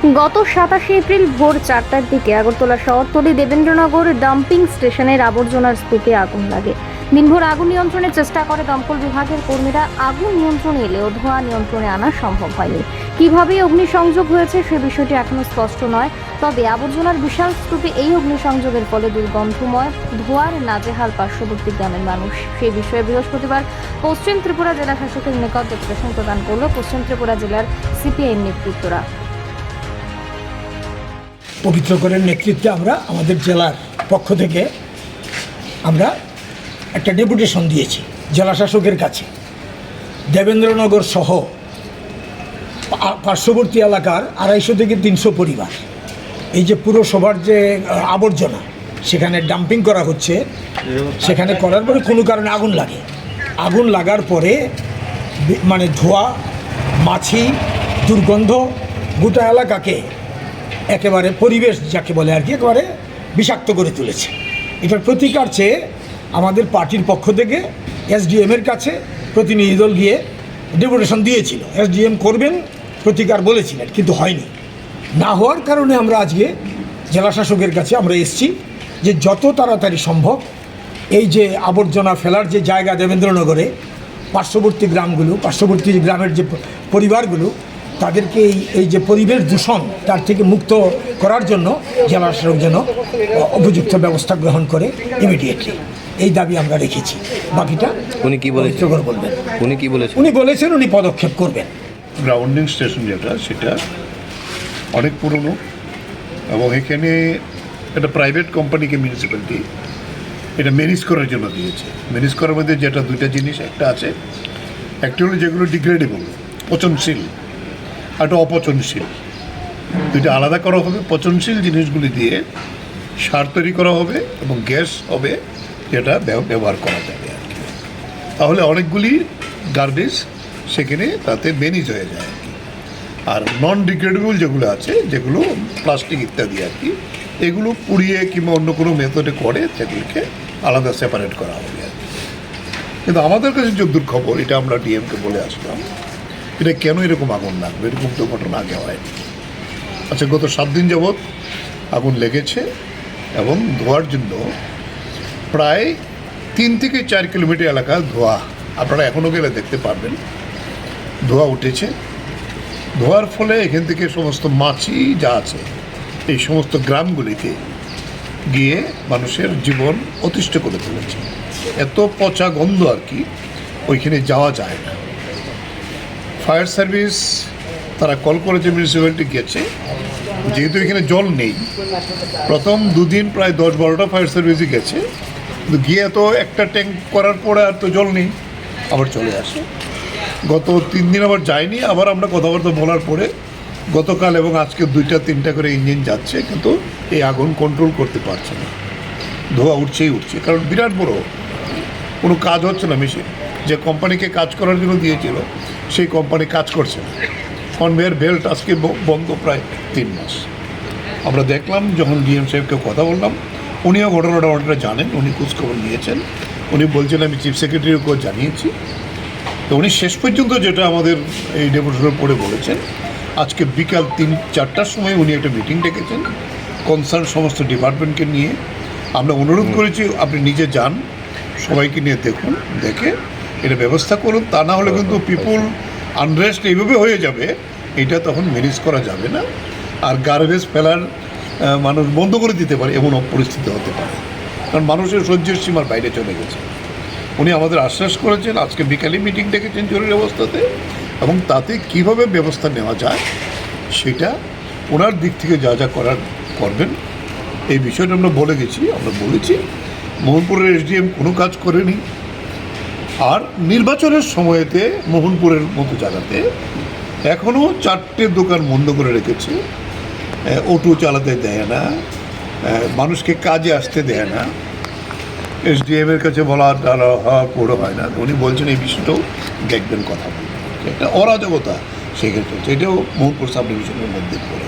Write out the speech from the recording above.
গত সাতাশে এপ্রিল ভোর চারটার দিকে আগরতলা শহরতলি দেবেন্দ্রনগর ডাম্পিং স্টেশনের আবর্জনার স্তূপে আগুন লাগে। দিনভর আগুন নিয়ন্ত্রণের চেষ্টা করে দমকল বিভাগের কর্মীরা। আগুন নিয়ন্ত্রণে এলেও ধোঁয়া নিয়ন্ত্রণে আনা সম্ভব হয়নি। কীভাবে অগ্নিসংযোগ হয়েছে সে বিষয়টি এখনও স্পষ্ট নয়। তবে আবর্জনার বিশাল স্তূপে এই অগ্নিসংযোগের ফলে দুর্গন্ধময়, ধোঁয়ার নাজেহাল পার্শ্ববর্তী গ্রামের মানুষ। সেই বিষয়ে বৃহস্পতিবার পশ্চিম ত্রিপুরা জেলা শাসকের নিকট ডেপুটেশন প্রদান করল পশ্চিম ত্রিপুরা জেলার সিপিআইএম নেতৃত্বরা। পবিত্র করেন নেতৃত্বে আমরা আমাদের জেলার পক্ষ থেকে আমরা একটা ডেপুটেশন দিয়েছি, জেলা শাসকের কাছে। দেবেন্দ্রনগর সহ পার্শ্ববর্তী এলাকার আড়াইশো থেকে তিনশো পরিবার। এই যে পুরসভার যে আবর্জনা, সেখানে ডাম্পিং করা হচ্ছে। সেখানে করার পরে কোনো কারণে আগুন লাগে। আগুন লাগার পরে মানে ধোঁয়া, মাছি, দুর্গন্ধ গোটা এলাকাকে একেবারে পরিবেশ যাকে বলে আর কি, একেবারে বিষাক্ত করে তুলেছে। এটার প্রতিকার চেয়ে আমাদের পার্টির পক্ষ থেকে এসডিএমের কাছে প্রতিনিধি দল গিয়ে ডেপুটেশন দিয়েছিল। এসডিএম করবেন, প্রতিকার বলেছিলেন, কিন্তু হয়নি। না হওয়ার কারণে আমরা আজকে জেলা শাসকের কাছে আমরা এসেছি যে যত তাড়াতাড়ি সম্ভব এই যে আবর্জনা ফেলার যে জায়গা দেবেন্দ্রনগরে, পার্শ্ববর্তী গ্রামগুলো, পার্শ্ববর্তী গ্রামের যে পরিবারগুলো তাদেরকে এই এই যে পরিবেশ দূষণ তার থেকে মুক্ত করার জন্য জেলা শাসক যেন উপযুক্ত ব্যবস্থা গ্রহণ করে ইমিডিয়েটলি এই দাবি আমরা রেখেছি। বাকিটা উনি কি বলেছেন? বলবেন। উনি কি বলেছেন? উনি বলেছেন উনি পদক্ষেপ করবেন। গ্রাউন্ডিং স্টেশন যেটা সেটা অনেক পুরনো এবং এখানে একটা প্রাইভেট কোম্পানিকে মিউনিসিপ্যালিটি এটা ম্যানেজ করার জন্য দিয়েছে। ম্যানেজ করার মধ্যে যেটা দুইটা জিনিস একটা আছে একটা হলো যেগুলো ডিগ্রেডেবল পচনশীল। একটা অপচনশীল। দুইটা আলাদা করা হবে, পচনশীল জিনিসগুলি দিয়ে সার তৈরি করা হবে এবং গ্যাস হবে যেটা ব্যবহার করা যাবে আর কি। তাহলে অনেকগুলি গার্বেজ সেখানে তাতে ম্যানেজ হয়ে যায় আর কি। আর নন ডিগ্রেডেবল যেগুলো আছে, যেগুলো প্লাস্টিক ইত্যাদি আর কি, এগুলো পুড়িয়ে কিংবা অন্য কোনো মেথডে করে সেগুলিকে আলাদা সেপারেট করা হবে আর কি। কিন্তু আমাদের কাছে যদ্দূর খবর এটা আমরা ডিএমকে বলে আসলাম। এটা কেন এরকম আগুন লাগবে এরকম তো ঘটনা আগে হয়নি। আচ্ছা গত সাত দিন যাবৎ আগুন লেগেছে এবং ধোয়ার জন্য প্রায় তিন থেকে চার কিলোমিটার এলাকা ধোয়া, আপনারা এখনও গেলে দেখতে পারবেন, ধোয়া উঠেছে। ধোয়ার ফলে এখান থেকে সমস্ত মাছি যা আছে, এই সমস্ত গ্রামগুলিতে গিয়ে মানুষের জীবন অতিষ্ঠ করে তুলেছে। এত পচা গন্ধ আর কি, ওইখানে যাওয়া যায় না। ফায়ার সার্ভিস, তারা কল করেছে মিউনিসিপ্যালিটি গেছে। যেহেতু এখানে জল নেই, প্রথম দুদিন প্রায় দশ বারোটা ফায়ার সার্ভিসই গেছে। কিন্তু গিয়ে তো একটা ট্যাঙ্ক করার পরে আর তো জল নেই, আবার চলে আসে। গত তিন দিন আবার যায়নি, আবার আমরা কথাবার্তা বলার পরে গতকাল এবং আজকে দুইটা, তিনটা করে ইঞ্জিন যাচ্ছে, কিন্তু এই আগুন কন্ট্রোল করতে পারছে না। ধোয়া উঠছেই উঠছে, কারণ বিরাট বড়। কোনো কাজ হচ্ছে না মেশিন যে কোম্পানিকে কাজ করার জন্য দিয়েছিল সেই কোম্পানি কাজ করছে। কনভেয়ার বেল্ট আজকে বন্ধ প্রায় তিন মাস। আমরা দেখলাম, যখন ডিএম সাহেবকে কথা বললাম, উনিও ঘটনাটা অনেকটা জানেন, উনি খোঁজখবর নিয়েছেন। উনি বলছেন, আমি চিফ সেক্রেটারিকেও জানিয়েছি। তো উনি শেষ পর্যন্ত যেটা আমাদের এই ডেপুটেশনের পড়ে বলেছেন, আজকে বিকাল তিন, চারটার সময় উনি একটা মিটিং ডেকেছেন কনসার্ন সমস্ত ডিপার্টমেন্টকে নিয়ে। আমরা অনুরোধ করেছি, আপনি নিজে যান, সবাইকে নিয়ে দেখুন, দেখে এটা ব্যবস্থা করুন, তা না হলে কিন্তু পিপুল আনরেস্ট এইভাবে হয়ে যাবে, এটা তখন ম্যানেজ করা যাবে না। আর গার্বেজ ফেলার মানুষ বন্ধ করে দিতে পারে, এমন পরিস্থিতি হতে পারে। কারণ মানুষের সহ্যের সীমার বাইরে চলে গেছে। উনি আমাদের আশ্বাস করেছেন, আজকে বিকালে মিটিং ডেকেছেন জরুরি অবস্থাতে, এবং তাতে কীভাবে ব্যবস্থা নেওয়া যায়, সেটা ওনার দিক থেকে যা যা করার করবেন, এই বিষয়টা আমরা বলে গেছি, আমরা বলেছি। মোহনপুরের এসডিএম কোনো কাজ করেনি। আর নির্বাচনের সময়েতে মোহনপুরের মতো জায়গাতে এখনও চারটে দোকান বন্ধ করে রেখেছে। অটো চালাতে দেয় না। মানুষকে কাজে আসতে দেয় না। এসডিএম এর কাছে বলা টালা হওয়া পুরো হয় না। উনি বলছেন এই বিষয়টাও দেখবেন কথা বলবেন একটা অরাজকতা সেক্ষেত্রে এটাও মোহনপুর সাব ডিভিশনের মধ্যে পড়ে।